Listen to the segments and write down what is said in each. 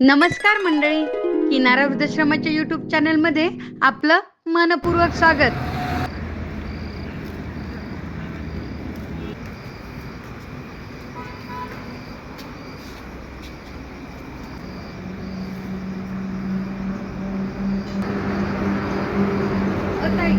नमस्कार मंडळी किनारा वृद्धाश्रमाच्या यूट्यूब चॅनलमध्ये आपलं मनपूर्वक स्वागत ओ ताई.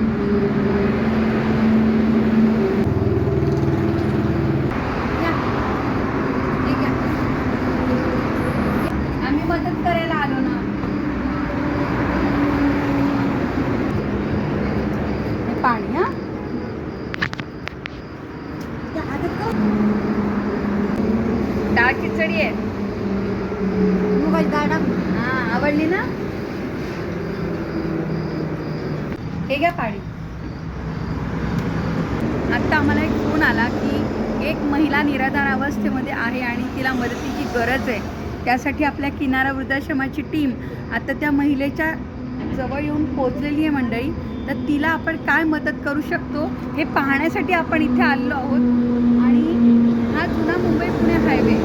हे घ्या पाणी आत्ता आम्हाला एक फोन आला की एक महिला निराधार अवस्थेमध्ये आहे आणि तिला मदतीची गरज आहे. त्यासाठी आपल्या किनारा वृद्धाश्रमाची टीम आता त्या महिलेच्या जवळ येऊन पोचलेली आहे मंडळी. तर तिला आपण काय मदत करू शकतो हे पाहण्यासाठी आपण इथे आलेलो आहोत. आणि हा जुना मुंबई पुणे हायवे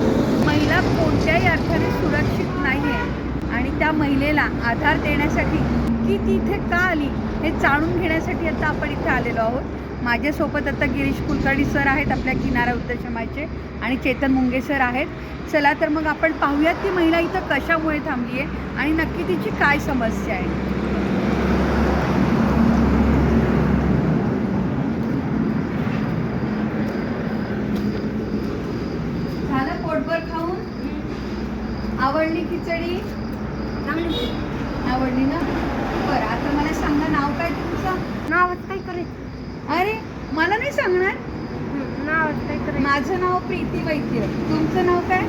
महिला कोणत्याही अर्थाने सुरक्षित नाही आहे आणि त्या महिलेला आधार देण्यासाठी की ती इथे का आली? हे जाणून घेण्यासाठी आता आपण इथे आलेलो आहोत. माझ्यासोबत आता गिरीश कुलकर्णी सर आहेत आपल्या किनारा वृद्धाश्रमाचे आणि चेतन मुंगे सर आहेत. चला तर मग आपण पाहूयात ती महिला इथं कशामुळे थांबली आहे आणि नक्की तिची काय समस्या आहे. झालं पोटभर खाऊन? आवडली खिचडी? आवडली ना? बरं आता मला सांगा नाव काय तुमचं? नावाचं काय करायचं अरे मला नाही सांगणार? नावाचं काय करायचं माझं नाव प्रीती वैद्य. तुमचं नाव काय?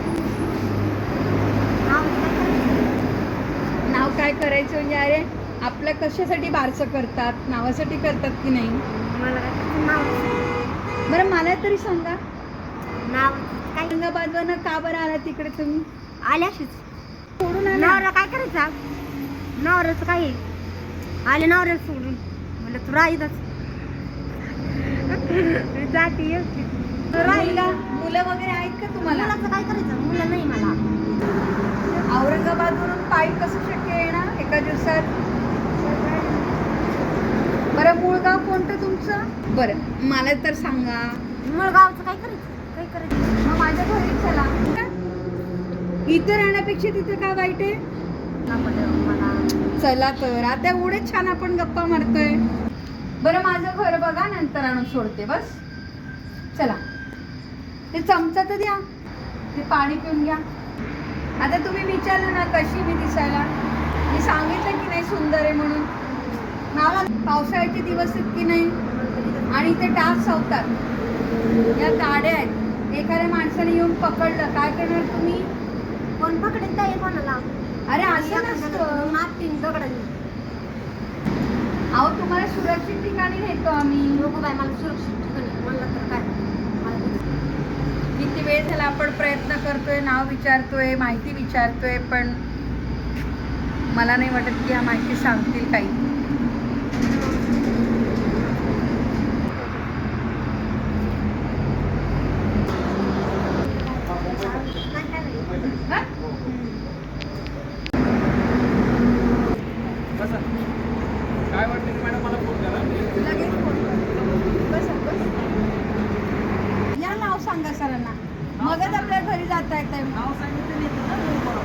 नाव काय करायचं म्हणजे अरे आपलं कशासाठी बारसं करतात? नावासाठी करतात की नाही? मला बरं मला तरी सांगा. नाव काय? औरंगाबादवरनं का बरं आला तिकडे तुम्ही? आल्याशीच. सोडून आला. काय करायचा? नवऱ्याचं काय आहे? आले नवऱ्याला सोडून. म्हणलं तू राहिलच. जाते राहिला. मुलं वगैरे आहेत का तुम्हाला? मुलाचं काय करायचं? मुलं नाही मला. औरंगाबादवरून पायी कसं शक्य आहे ना? एका दिवसात? बरं मूळ गाव कोणतं तुमचं? बरं मला तर सांगा. मुळगावचं काय करायचं? काय करायचं? मग माझ्या घरी चला. इथं राहण्यापेक्षा तिथं काय वाईट आहे? चला तर. आता एवढे छान आपण गप्पा मारतोय. बरं माझं घर बघा नंतर आणून सोडते बस. चला. ते चमचा तर द्या. ते पाणी पिऊन घ्या. आता तुम्ही विचारलं ना कशी मी दिसायला? मी सांगितलं की नाही सुंदर आहे म्हणून. मला पावसाळ्याचे दिवस आहेत की नाही? आणि ते टाच सावतात. या गाड्या आहेत. एखाद्या माणसाने येऊन पकडलं. काय करणार तुम्ही? कोण पकडेल काय कोणाला? अरे असं नसतं. मातीन दगडाने अहो तुम्हाला सुरक्षित ठिकाणी नेतो आम्ही. नको बाय मला सुरक्षित ठिकाणी म्हणलं तर काय? किती वेळ झाला आपण प्रयत्न करतोय नाव विचारतोय माहिती विचारतोय पण मला नाही वाटत की ह्या माहिती सांगतील काही काय करायचं? हा? बसा. काय वाटतं की मॅडम मला फोन करा लगेच फोन करतो. बसा, बसा. या नाव सांगा सरांना मगच नाव सांगितलं नाही ना.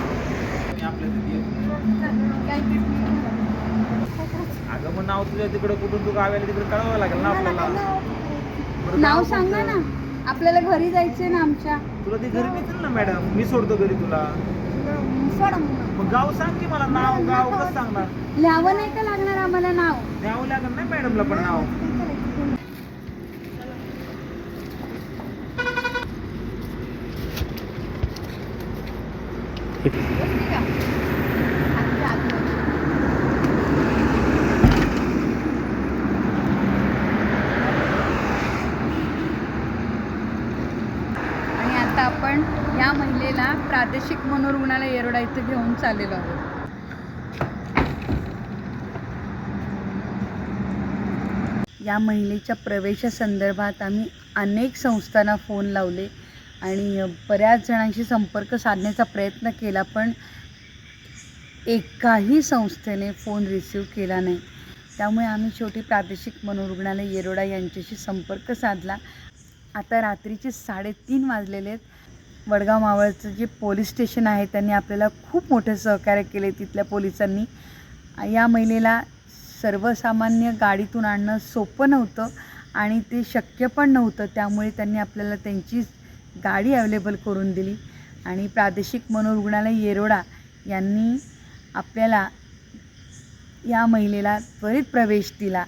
अगं मग नाव तुझ्या तिकडं कुठून तू गावाला तिकडे कळवावं लागेल ना आपल्याला. नाव सांगा? ना. आपल्याला घरी जायचंय ना आमच्या. तुला ते घरी नेतील ना मॅडम. मी सोडतो घरी तुला. मग. गाव सांग की मला नाव गाव कसं सांगणार? लिहावं नाही का लागणार आम्हाला नाव? द्यावं लागेल नाही मॅडमला पण नाव. आणि आता आपण या महिलेला प्रादेशिक मनोरुग्णालय येरोडा इथे घेऊन चाललेलो आहोत. या महिलेच्या प्रवेशासंदर्भात आम्ही अनेक संस्थांना फोन लावले. आणि बऱ्याच जणांशी संपर्क साधण्याचा प्रयत्न केला पण एकाही संस्थेने फोन रिसीव केला नाही. त्यामुळे आम्ही शेवटी प्रादेशिक मनोरुग्णालय येरोडा यांच्याशी संपर्क साधला. आता रात्रीचे साडेतीन वाजलेले आहेत. वडगाव मावळचं जे पोलीस स्टेशन आहे त्यांनी आपल्याला खूप मोठं सहकार्य केले तिथल्या पोलिसांनी. या महिलेला सर्वसामान्य गाडीतून आणणं सोपं नव्हतं आणि ते शक्य पण नव्हतं त्यामुळे त्यांनी आपल्याला त्यांची गाडी अवेलेबल करून दिली. आणि प्रादेशिक मनोरुग्णालय येरोडा यांनी आपल्याला या महिलेला त्वरित प्रवेश दिला.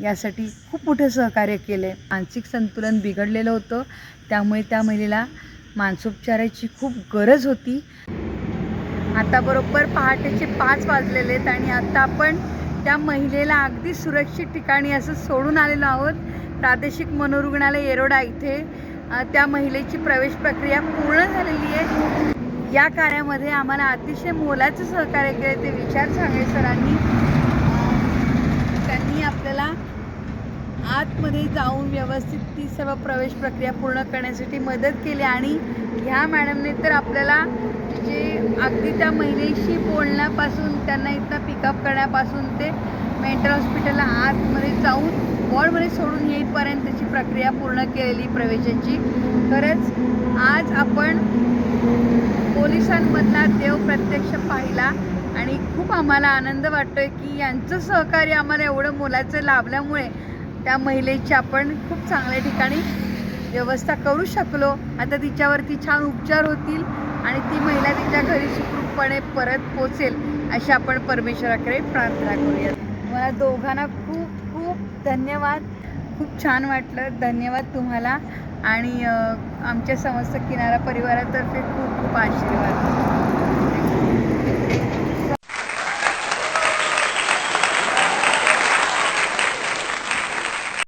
यासाठी खूप मोठं सहकार्य केले. मानसिक संतुलन बिघडलेलं होतं. त्यामुळे त्या महिलेला मानसोपचाराची खूप गरज होती. आता बरोबर पहाटेचे पाच वाजलेले आहेत आणि आता आपण त्या महिलेला अगदी सुरक्षित ठिकाणी असं सोडून आलेलो आहोत. प्रादेशिक मनोरुग्णालय येरोडा इथे त्या महिलेची प्रवेश प्रक्रिया पूर्ण झालेली आहे. या कार्यामध्ये आम्हाला अतिशय मोलाचं सहकार्य केले ते विचार सांगळे सरांनी. त्यांनी आपल्याला आतमध्ये जाऊन व्यवस्थित ती सर्व प्रवेश प्रक्रिया पूर्ण करण्यासाठी मदत केली आणि ह्या मॅडमने तर आपल्याला जे अगदी त्या महिलेशी बोलण्यापासून त्यांना इथं पिकअप करण्यापासून ते मेंटल हॉस्पिटलला आतमध्ये जाऊन वॉर्डमध्ये सोडून येईपर्यंतची प्रक्रिया पूर्ण केलेली प्रवेशाची. खरंच आज आपण पोलिसांमधला देव प्रत्यक्ष पाहिला आणि खूप आम्हाला आनंद वाटतोय की यांचं सहकार्य आम्हाला एवढं मोलाचं लाभल्यामुळे त्या महिलेची आपण खूप चांगल्या ठिकाणी व्यवस्था करू शकलो. आता तिच्यावरती छान उपचार होतील आणि ती महिला तिच्या घरी सुखरूपपणे परत पोचेल अशी आपण परमेश्वराकडे प्रार्थना करूयात मला दोघांना खूप खूप धन्यवाद. खूप छान वाटलं. धन्यवाद तुम्हाला. आणि आमच्या समस्त किनारा परिवारातर्फे खूप खूप आशीर्वाद.